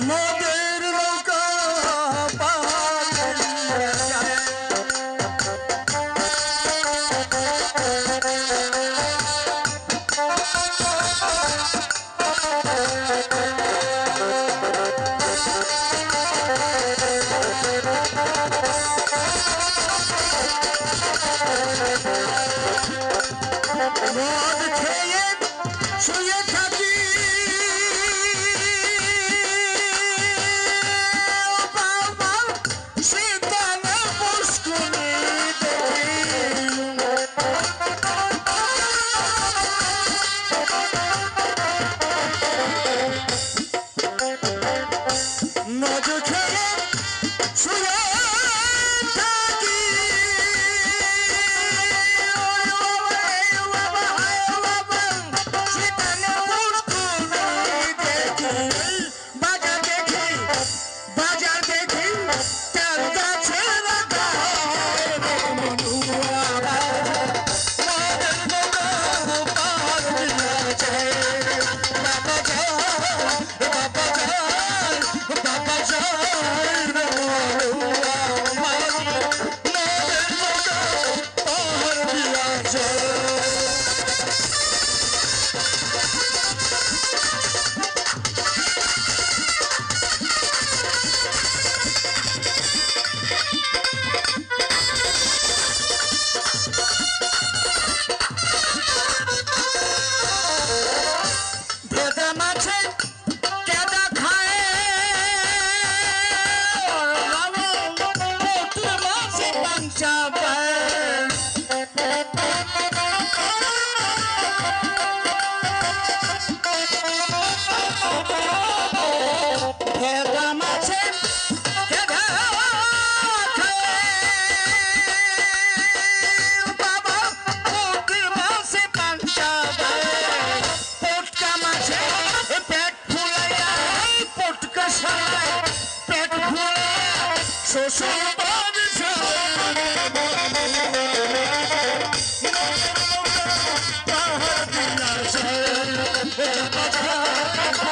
মোদের নৌকা পাহাড়ে।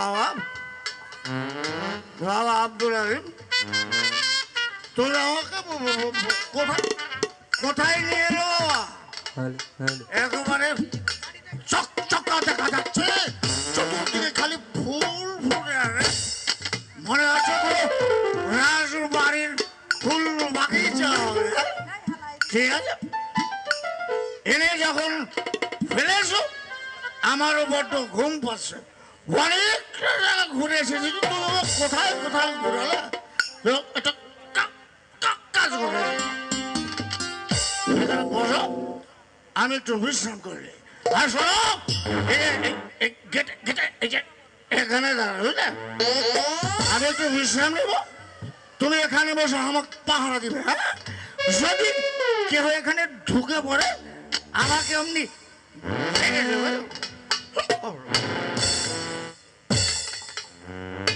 বাবা বাবা আব্দুল আলিম তুমি আমাকে কোথায় কোথায় নিয়ে এলো? একেবারে চকচকা দেখা যাচ্ছে। চতুর্দিকে খালি ফুল ফুটে আছে। মনে কোনো রাজুর বাড়ির ফুল বাগিচা ঠিক আছে? এনে যখন এসো আমারও বড্ড ঘুম পাচ্ছে। কোথায় কাজ আমি একটু বিশ্রাম করি। আর শোনো এখানে আমি একটু বিশ্রাম তুমি এখানে বসে, আমাকে পাহারা দিবে হ্যাঁ? যদি কেউ এখানে ঢুকে পড়ে, আমাকে অমনি Mm-hmm.